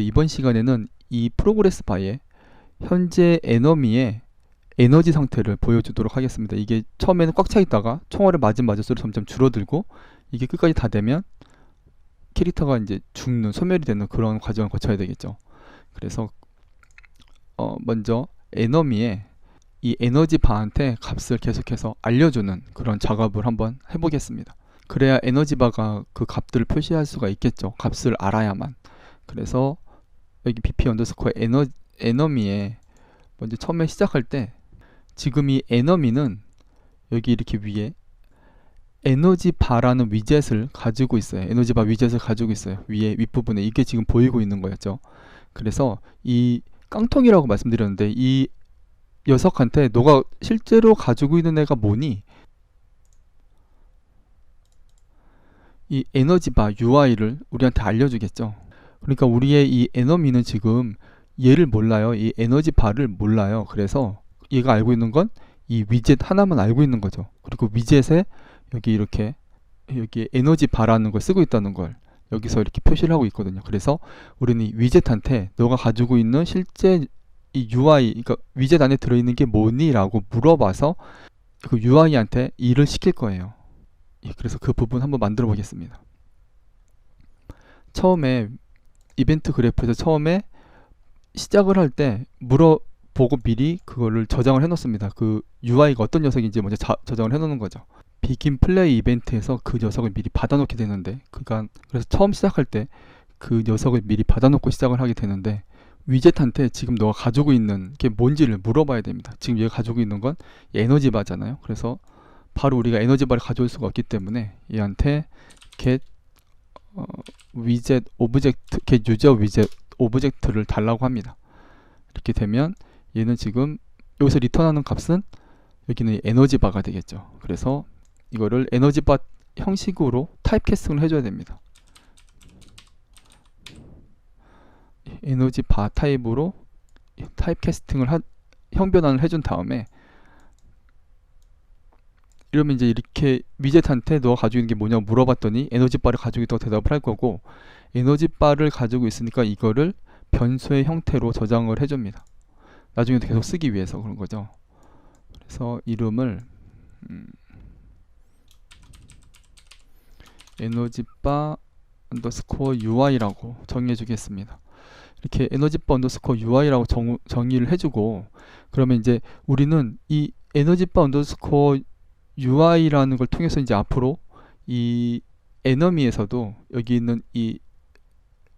네, 이번 시간에는 이 프로그레스 바에 현재 에너미의 에너지 상태를 보여주도록 하겠습니다. 이게 처음에는 꽉 차 있다가 총알을 맞은 맞을수록 점점 줄어들고 이게 끝까지 다 되면 캐릭터가 이제 죽는 소멸이 되는 그런 과정을 거쳐야 되겠죠. 그래서 어 먼저 에너미의 이 에너지 바한테 값을 계속해서 알려주는 그런 작업을 한번 해보겠습니다. 그래야 에너지 바가 그 값들을 표시할 수가 있겠죠. 값을 알아야만. 그래서 여기 bp 언더스코어 에너 에너미에 먼저 처음에 시작할 때 지금 이 에너미는 여기 이렇게 위에 에너지 바라는 위젯을 가지고 있어요. 에너지 바 위젯을 가지고 있어요. 위에 윗부분에 이게 지금 보이고 있는 거였죠. 그래서 이 깡통이라고 말씀드렸는데 이 녀석한테 너가 실제로 가지고 있는 애가 뭐니? 이 에너지 바 UI를 우리한테 알려주겠죠. 그러니까 우리의 이 에너미는 지금 얘를 몰라요. 이 에너지 바를 몰라요. 그래서 얘가 알고 있는 건 이 위젯 하나만 알고 있는 거죠. 그리고 위젯에 여기 이렇게 여기 에너지 바라는 걸 쓰고 있다는 걸 여기서 이렇게 표시를 하고 있거든요. 그래서 우리는 이 위젯한테 너가 가지고 있는 실제 이 UI, 그러니까 위젯 안에 들어있는 게 뭐니?라고 물어봐서 그 UI한테 일을 시킬 거예요. 예, 그래서 그 부분 한번 만들어 보겠습니다. 처음에 이벤트 그래프에서 처음에 시작을 할 때 물어보고 미리 그거를 저장을 해놓습니다. 그 UI가 어떤 녀석인지 먼저 자, 저장을 해놓는 거죠. 비긴 플레이 이벤트에서 그 녀석을 미리 받아놓게 되는데, 그러니까 그래서 처음 시작할 때 그 녀석을 미리 받아놓고 시작을 하게 되는데 위젯한테 지금 너가 가지고 있는 게 뭔지를 물어봐야 됩니다. 지금 얘가 가지고 있는 건 에너지 바잖아요. 그래서 바로 우리가 에너지 바를 가져올 수가 없기 때문에 얘한테 get 어, 위젯 오브젝트 get user 위젯 오브젝트를 달라고 합니다. 이렇게 되면 얘는 지금 여기서 리턴하는 값은 여기는 에너지 바가 되겠죠. 그래서 이거를 에너지 바 형식으로 타입 캐스팅을 해줘야 됩니다. 에너지 바 타입으로 타입 캐스팅을 한, 형변환을 해준 다음에 이러면 이제 이렇게 위젯한테 너가 가지고 있는 게 뭐냐고 물어봤더니 에너지 바를 가지고 있다고 대답을 할 거고 에너지 바를 가지고 있으니까 이거를 변수의 형태로 저장을 해줍니다. 나중에도 계속 쓰기 위해서 그런 거죠. 그래서 이름을 음, 에너지 바 언더스코어 UI라고 정해 주겠습니다. 이렇게 에너지바 언더스코어 UI라고 정, 정의를 해주고 그러면 이제 우리는 이 에너지바 언더스코어 UI라는 걸 통해서 이제 앞으로 이 에너미에서도 여기 있는 이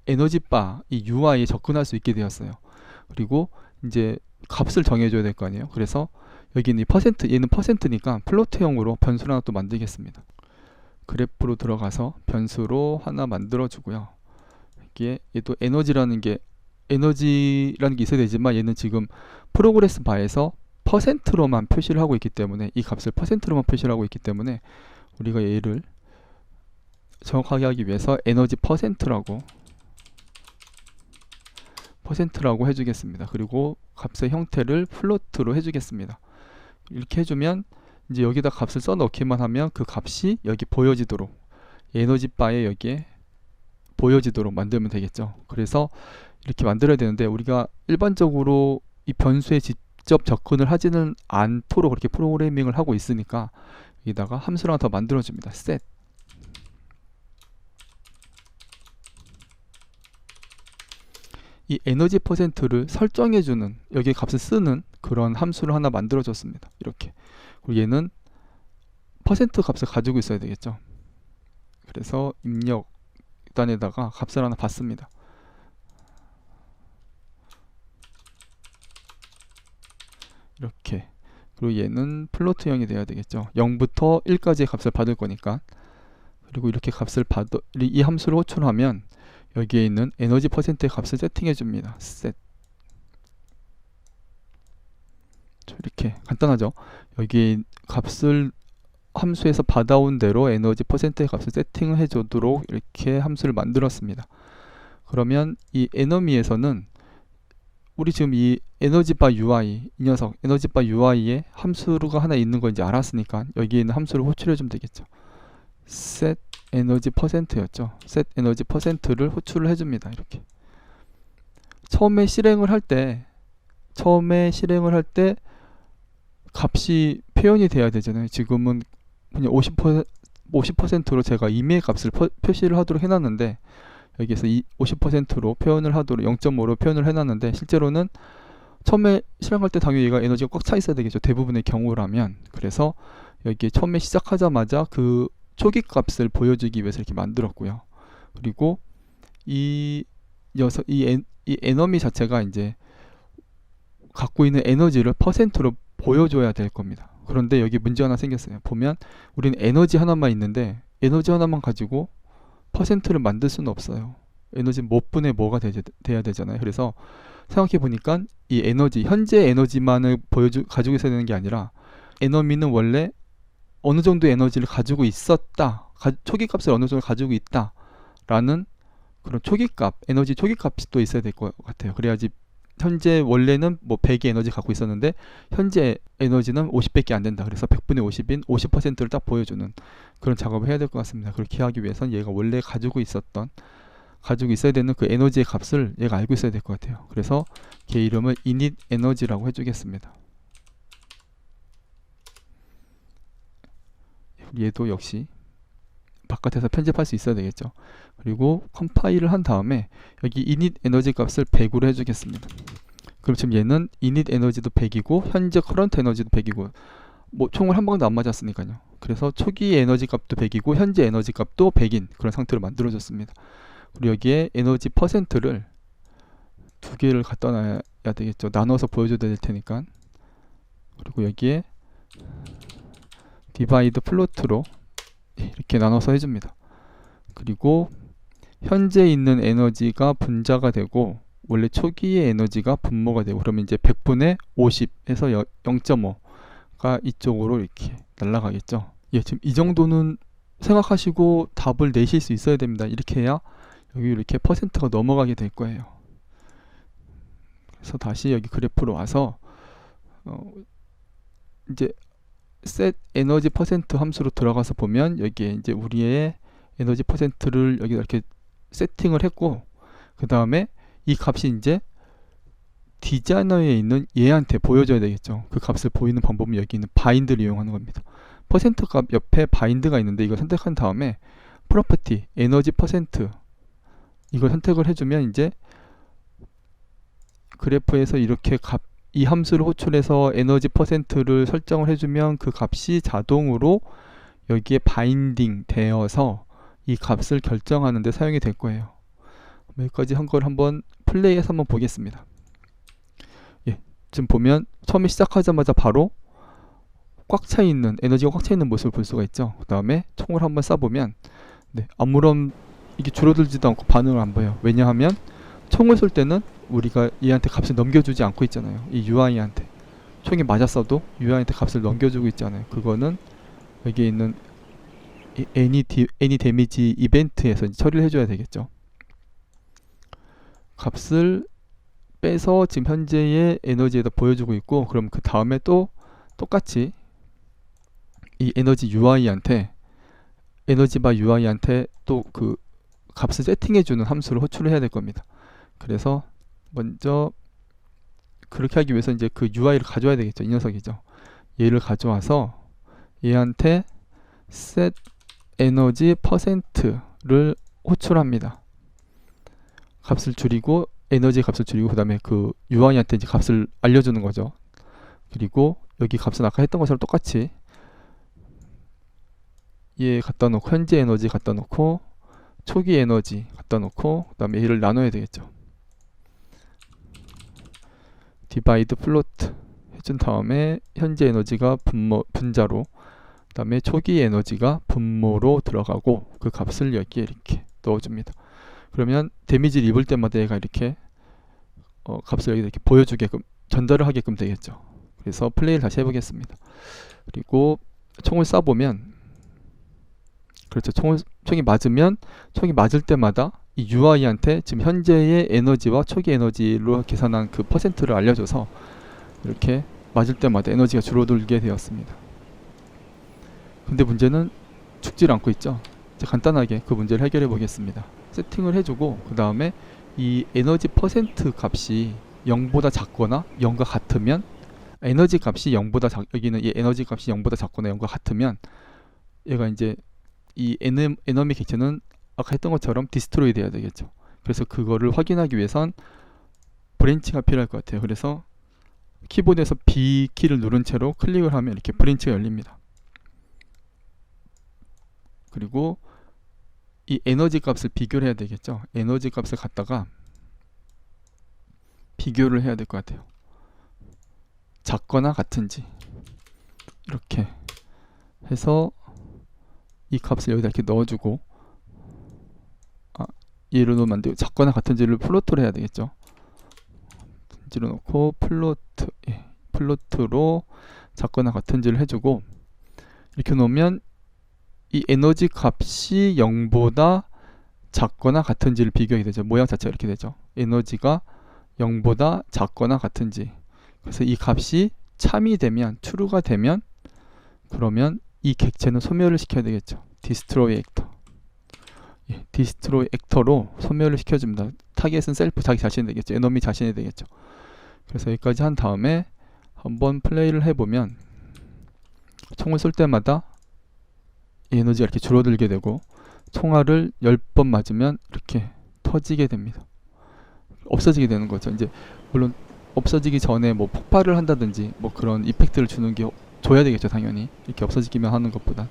에너지바 이 UI에 접근할 수 있게 되었어요. 그리고 이제 값을 정해줘야 될 거 아니에요. 그래서 여기는 이 퍼센트 얘는 퍼센트니까 플로트형으로 변수를 하나 또 만들겠습니다. 그래프로 들어가서 변수로 하나 만들어 주고요. 여기에 얘도 에너지라는 게 에너지라는 게 있어야 되지만 얘는 지금 프로그레스 바에서 퍼센트로만 표시를 하고 있기 때문에 이 값을 퍼센트로만 표시를 하고 있기 때문에 우리가 얘를 정확하게 하기 위해서 에너지 퍼센트라고 퍼센트라고 해주겠습니다. 그리고 값의 형태를 플로트로 해주겠습니다. 이렇게 해주면 이제 여기다 값을 써 넣기만 하면 그 값이 여기 보여지도록 에너지 바에 여기에 보여지도록 만들면 되겠죠. 그래서 이렇게 만들어야 되는데 우리가 일반적으로 이 변수에 직접 접근을 하지는 않도록 그렇게 프로그래밍을 하고 있으니까 여기다가 함수를 하나 더 만들어줍니다. set 이 에너지 퍼센트를 설정해주는 여기 값을 쓰는 그런 함수를 하나 만들어줬습니다. 이렇게 그리고 얘는 퍼센트 값을 가지고 있어야 되겠죠. 그래서 입력 단에다가 값을 하나 받습니다. 이렇게. 그리고 얘는 플로트형이 돼야 되겠죠. 0부터 1까지의 값을 받을 거니까. 그리고 이렇게 값을 받, 이 함수를 호출하면 여기에 있는 에너지 퍼센트의 값을 세팅해 줍니다. Set. 이렇게. 간단하죠? 여기 값을 함수에서 받아온 대로 에너지 퍼센트의 값을 세팅을 해주도록 이렇게 함수를 만들었습니다. 그러면 이 에너미에서는 우리 지금 이 에너지바 UI 이 녀석 에너지바 UI에 함수가 하나 있는 거 이제 알았으니까 여기에 있는 함수를 호출해 주면 되겠죠. set 에너지 퍼센트였죠. set 에너지 퍼센트를 호출을 해줍니다. 이렇게 처음에 실행을 할 때 처음에 실행을 할 때 값이 표현이 돼야 되잖아요. 지금은 그냥 50% 50%로 제가 임의 값을 퍼- 표시를 하도록 해놨는데 여기서 이 50%로 표현을 하도록 0.5로 표현을 해놨는데 실제로는 처음에 실행할 때 당연히 얘가 에너지가 꽉 차 있어야 되겠죠. 대부분의 경우라면 그래서 여기 처음에 시작하자마자 그 초기 값을 보여주기 위해서 이렇게 만들었고요. 그리고 이 여섯 이, 에, 이 에너미 자체가 이제 갖고 있는 에너지를 퍼센트로 보여줘야 될 겁니다. 그런데 여기 문제 하나 생겼어요. 보면 우리는 에너지 하나만 있는데 에너지 하나만 가지고 퍼센트를 만들 수는 없어요. 에너지 몇 분의 뭐가 되, 돼야 되잖아요. 그래서 생각해 보니까 이 에너지 현재 에너지만을 보여주 가지고 있어야 되는 게 아니라 에너미는 원래 어느 정도 에너지를 가지고 있었다. 가, 초기 값을 어느 정도 가지고 있다라는 그런 초기 값, 에너지 초기 값이 또 있어야 될 것 같아요. 그래야지 현재 원래는 뭐 100의 에너지 갖고 있었는데 현재 에너지는 50밖에 안 된다. 그래서 100분의 50인 50%를 딱 보여주는 그런 작업을 해야 될 것 같습니다. 그렇게 하기 위해선 얘가 원래 가지고 있었던 가지고 있어야 되는 그 에너지의 값을 얘가 알고 있어야 될 것 같아요. 그래서 걔 이름을 init 에너지라고 해주겠습니다. 얘도 역시 바깥에서 편집할 수 있어야 되겠죠. 그리고 컴파일을 한 다음에 여기 init 에너지 값을 100으로 해주겠습니다. 그럼 지금 얘는 init 에너지도 100이고 현재 current 에너지도 100이고 뭐 총을 한 방도 안 맞았으니까요. 그래서 초기 에너지 값도 100이고 현재 에너지 값도 100인 그런 상태로 만들어졌습니다. 그리고 여기에 에너지 퍼센트를 두 개를 갖다 놔야 되겠죠. 나눠서 보여줘야 될 테니까. 그리고 여기에 디바이드 플로트로 이렇게 나눠서 해줍니다. 그리고 현재 있는 에너지가 분자가 되고 원래 초기의 에너지가 분모가 되고 그러면 이제 100분의 50에서 0.5가 이쪽으로 이렇게 날아가겠죠. 예, 지금 이 정도는 생각하시고 답을 내실 수 있어야 됩니다. 이렇게 해야 여기 이렇게 퍼센트가 넘어가게 될 거예요. 그래서 다시 여기 그래프로 와서 어, 이제 set 에너지 퍼센트 함수로 들어가서 보면 여기에 이제 우리의 에너지 퍼센트를 여기 이렇게 세팅을 했고 그 다음에 이 값이 이제 디자이너에 있는 얘한테 보여줘야 되겠죠. 그 값을 보이는 방법은 여기 있는 바인드를 이용하는 겁니다. 퍼센트 값 옆에 바인드가 있는데 이걸 선택한 다음에 프로퍼티 에너지 퍼센트 이걸 선택을 해주면 이제 그래프에서 이렇게 값 이 함수를 호출해서 에너지 퍼센트를 설정을 해주면 그 값이 자동으로 여기에 바인딩 되어서 이 값을 결정하는 데 사용이 될 거예요. 여기까지 한 걸 한번 플레이해서 한번 보겠습니다. 예, 지금 보면 처음에 시작하자마자 바로 꽉 차 있는 에너지가 꽉 차 있는 모습을 볼 수가 있죠. 그 다음에 총을 한번 쏴보면 네, 아무런 이게 줄어들지도 않고 반응을 안 보여요. 왜냐하면 총을 쏠 때는 우리가 얘한테 값을 넘겨주지 않고 있잖아요. 이 UI한테 총이 맞았어도 UI한테 값을 넘겨주고 있잖아요. 그거는 여기에 있는 이 any, 디, any 데미지 이벤트에서 처리를 해줘야 되겠죠. 값을 빼서 지금 현재의 에너지에다 보여주고 있고 그럼 그 다음에 또 똑같이 이 에너지 UI한테 에너지 바 UI한테 또 그 값을 세팅해주는 함수를 호출을 해야 될 겁니다. 그래서 먼저 그렇게 하기 위해서 이제 그 UI를 가져와야 되겠죠. 이 녀석이죠. 얘를 가져와서 얘한테 set 에너지 퍼센트를 호출합니다. 값을 줄이고 에너지 값을 줄이고 그 다음에 그 UI한테 이제 값을 알려주는 거죠. 그리고 여기 값은 아까 했던 것처럼 똑같이 얘 갖다 놓고 현재 에너지 갖다 놓고 초기 에너지 갖다 놓고 그 다음에 얘를 나눠야 되겠죠. 디바이드 플로트 해준 다음에 현재 에너지가 분모 분자로 그 다음에 초기 에너지가 분모로 들어가고 그 값을 여기에 이렇게 넣어줍니다. 그러면 데미지를 입을 때마다 얘가 이렇게 어, 값을 여기 이렇게 보여주게끔 전달을 하게끔 되겠죠. 그래서 플레이를 다시 해보겠습니다. 그리고 총을 쏴보면 그렇죠. 총을 총이 맞으면 총이 맞을 때마다 이 UI한테 지금 현재의 에너지와 초기 에너지로 계산한 그 퍼센트를 알려줘서 이렇게 맞을 때마다 에너지가 줄어들게 되었습니다. 근데 문제는 죽질 않고 있죠. 간단하게 그 문제를 해결해 보겠습니다. 세팅을 해주고 그 다음에 이 에너지 퍼센트 값이 0보다 작거나 0과 같으면 에너지 값이 0보다 작 여기는 이 에너지 값이 0보다 작거나 0과 같으면 얘가 이제 이 에너, 에너미 객체는 아까 했던 것처럼 디스트로이 돼야 되겠죠. 그래서 그거를 확인하기 위해선 브랜치가 필요할 것 같아요. 그래서 키보드에서 B 키를 누른 채로 클릭을 하면 이렇게 브랜치가 열립니다. 그리고 이 에너지 값을 비교를 해야 되겠죠. 에너지 값을 갖다가 비교를 해야 될 것 같아요. 작거나 같은지 이렇게 해서 이 값을 여기다 이렇게 넣어주고 아, 얘를 넣으면 안 돼요. 작거나 같은지를 플로트로 해야 되겠죠. 같은지로 놓고 플로트 예, 플로트로 작거나 같은지를 해주고 이렇게 놓으면 이 에너지 값이 0보다 작거나 같은지를 비교하게 되죠. 모양 자체가 이렇게 되죠. 에너지가 0보다 작거나 같은지. 그래서 이 값이 참이 되면 true가 되면 그러면 이 객체는 소멸을 시켜야 되겠죠. destroy. 예, destroy actor로 소멸을 시켜줍니다. 타겟은 셀프 자기 자신이 되겠죠. 에너미 자신이 되겠죠. 그래서 여기까지 한 다음에 한번 플레이를 해보면 총을 쏠 때마다 이 에너지가 이렇게 줄어들게 되고 총알을 10번 맞으면 이렇게 터지게 됩니다. 없어지게 되는 거죠. 이제 물론 없어지기 전에 뭐 폭발을 한다든지 뭐 그런 이펙트를 주는 게 줘야 되겠죠, 당연히. 이렇게 없어지기만 하는 것보다.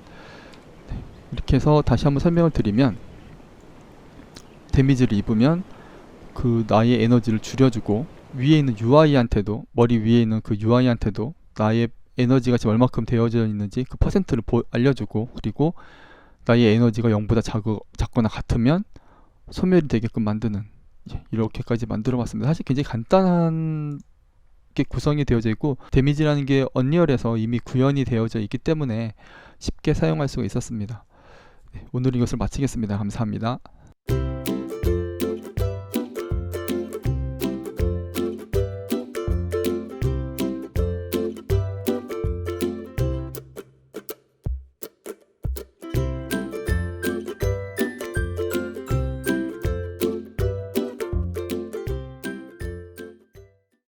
네. 이렇게 해서 다시 한번 설명을 드리면 데미지를 입으면 그 나의 에너지를 줄여주고 위에 있는 UI한테도 머리 위에 있는 그 UI한테도 나의 에너지가 지금 얼마큼 되어져 있는지 그 퍼센트를 보, 알려주고 그리고 나의 에너지가 0보다 작, 작거나 같으면 소멸이 되게끔 만드는 예, 이렇게까지 만들어 봤습니다. 사실 굉장히 간단한 게 구성이 되어져 있고 데미지라는 게 언리얼에서 이미 구현이 되어져 있기 때문에 쉽게 사용할 수가 있었습니다. 네, 오늘 이것을 마치겠습니다. 감사합니다.